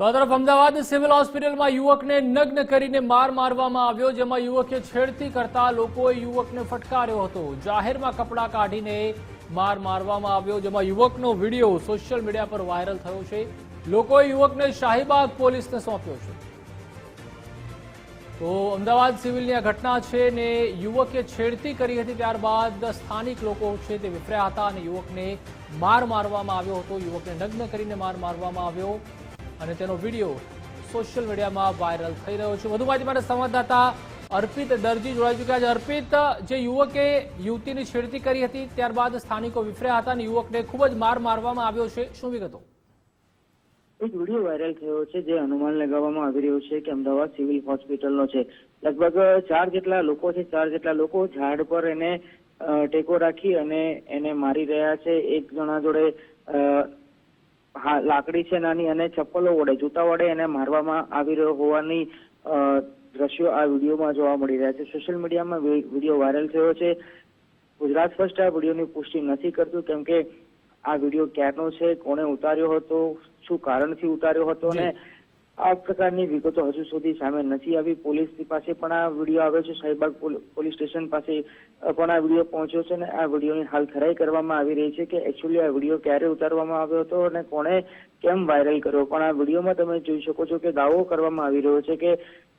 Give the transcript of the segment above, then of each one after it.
તો આ તરફ અમદાવાદ સિવિલ હોસ્પિટલમાં યુવકને નગ્ન કરીને માર મારવામાં આવ્યો, જેમાં યુવકે છેડતી કરતા લોકોએ યુવકને ફટકાર્યો હતો. જાહેરમાં કપડાં કાઢીને માર મારવામાં આવ્યો, જેમાં યુવકનો વીડિયો સોશિયલ મીડિયા પર વાયરલ થયો છે. લોકોએ યુવકને શાહીબાગ પોલીસને સોંપ્યો છે. તો અમદાવાદ સિવિલની આ ઘટના છે ને યુવકે છેડતી કરી હતી, ત્યારબાદ સ્થાનિક લોકો છે તે વિફર્યા હતા અને યુવકને માર મારવામાં આવ્યો હતો. યુવકને નગ્ન કરીને માર મારવામાં આવ્યો. અને તેનો વીડિયો સોશિયલ મીડિયામાં વાયરલ થઈ રહ્યો છે. વધુ માહિતી માટે સંવાદદાતા અર્પિત દરજી જોડાઈ ચૂક્યા છે. અર્પિત, જે યુવકે યુવતીની છેડતી કરી હતી, ત્યારબાદ સ્થાનિકો વિફર્યા હતા અને યુવકને ખૂબ જ માર મારવામાં આવ્યો છે. શું વિગતો? એક વીડિયો વાયરલ થયો છે જે અનુમાન લગાવવામાં આવી રહ્યું છે કે અમદાવાદ સિવિલ હોસ્પિટલનો છે. લગભગ ચાર જેટલા લોકો છે, ચાર જેટલા લોકો ઝાડ પર એને ટેકો રાખી અને એને મારી રહ્યા છે. એક જણા જોડે હા લાકડી છે નાની અને ચપ્પલો વડે જૂતા વડે એને મારવામાં આવી રહ્યો હોવાની દ્રશ્યો આ વિડીયોમાં જોવા મળી રહ્યા છે સોશિયલ મીડિયામાં વીડિયો વાયરલ થયો છે ગુજરાત ફર્સ્ટ આ વિડીયોની પુષ્ટિ નથી કરતું કેમ કે આ વીડિયો ક્યારનો છે કોણે ઉતાર્યો હતો શું કારણથી ઉતાર્યો હતો. અને આ પ્રકારની વિગતો હજુ સુધી સામે નથી આવી. પોલીસ પાસે પણ આ વીડિયો આવ્યો છે. શાહીબાગ પોલીસ સ્ટેશન પાસે પણ આ વીડિયો પહોંચ્યો છે અને આ વિડીયોની હાલ ખરાઈ કરવામાં આવી રહી છે કે એકચ્યુઅલી આ વીડિયો ક્યારે ઉતારવામાં આવ્યો હતો અને કોણે કેમ વાયરલ કર્યો. પણ આ વિડીયોમાં તમે જોઈ શકો છો કે દાવો કરવામાં આવી રહ્યો છે કે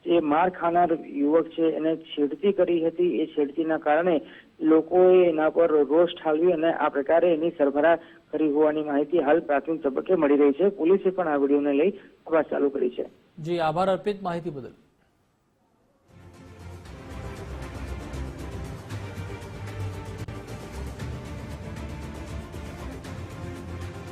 જે માર ખાનાર યુવક છે, એને છેડતી કરી હતી. એ છેડતીના કારણે લોકોએ એના પર રોષ ઠાલવી અને આ પ્રકારે એની સરભરા કરી હોવાની માહિતી હાલ પ્રાથમિક તબક્કે મળી રહી છે. પોલીસે પણ આ વિડીયોને લઈ તપાસ ચાલુ કરી છે. જી, આભાર અર્પિત માહિતી બદલ.